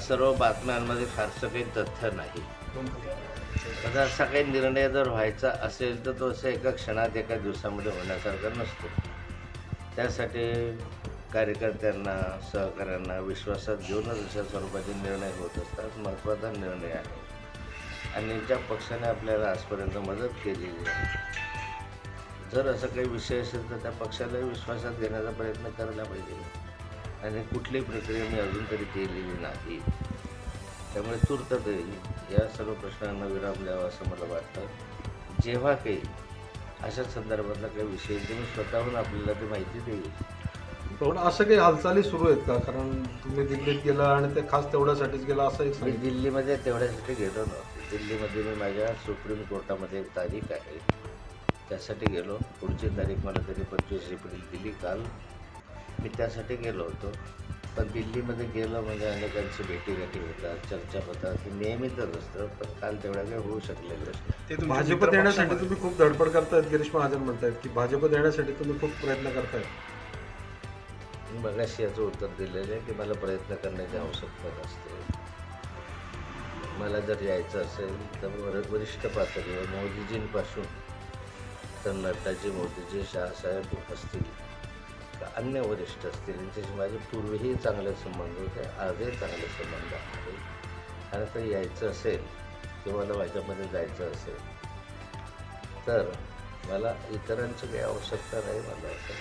सर्व बातम्यांमध्ये फारसं काही तथ्य नाही. आता असा काही निर्णय जर व्हायचा असेल तर तो असं एका क्षणात एका दिवसामध्ये होण्यासारखा नसतो. त्यासाठी कार्यकर्त्यांना सहकाऱ्यांना विश्वासात घेऊनच अशा स्वरूपाचे निर्णय होत असतात. महत्त्वाचा निर्णय आहे. आणि ज्या पक्षाने आपल्याला आजपर्यंत मदत केलेली आहे जर असं काही विषय असेल तर त्या पक्षालाही विश्वासात घेण्याचा प्रयत्न करायला पाहिजे. आणि कुठलीही प्रक्रिया मी अजून तरी केलेली नाही. त्यामुळे तूर्त येईल या सर्व प्रश्नांना विराम द्यावा असं मला वाटतं. जेव्हा काही अशा संदर्भातला काही विषय जे मी स्वतःहून आपल्याला ती माहिती देईल. पण असं काही हालचाली सुरू आहेत का? कारण तुम्ही दिल्लीत गेला आणि ते खास तेवढ्यासाठीच गेला असं एक मी दिल्लीमध्ये तेवढ्यासाठी गेलो नव्हतो. दिल्लीमध्ये मी माझ्या सुप्रीम कोर्टामध्ये एक तारीख आहे. त्यासाठी गेलो. पुढची तारीख मला तरी पंचवीस एप्रिल दिली काल. मी त्यासाठी गेलो होतो. पण दिल्लीमध्ये गेलं म्हणजे अनेकांची भेटीगाठी होतात चर्चा होतात हे नेहमीचंच असतं पण काल तेवढ्या काही होऊ शकलेलं नाही भाजपत येण्यासाठी तुम्ही खूप धडपड करतायत गिरीश महाजन म्हणतायत की भाजपत येण्यासाठी तुम्ही खूप प्रयत्न करतायत. मगाशी याचं उत्तर दिलेलं आहे की मला प्रयत्न करण्याची आवश्यकता नसते. मला जर यायचं असेल तर वर वरिष्ठ पातळीवर मोदीजींपासून तर नड्डाजी मोदीजी शहासाहेब असतील अन्य वरिष्ठ असतील त्यांच्याशी माझे पूर्वीही चांगले संबंध होते आजही चांगले संबंध आहेत. आणि तर यायचं असेल किंवा मला माझ्यामध्ये जायचं असेल तर मला इतरांची काही आवश्यकता नाही मला असं.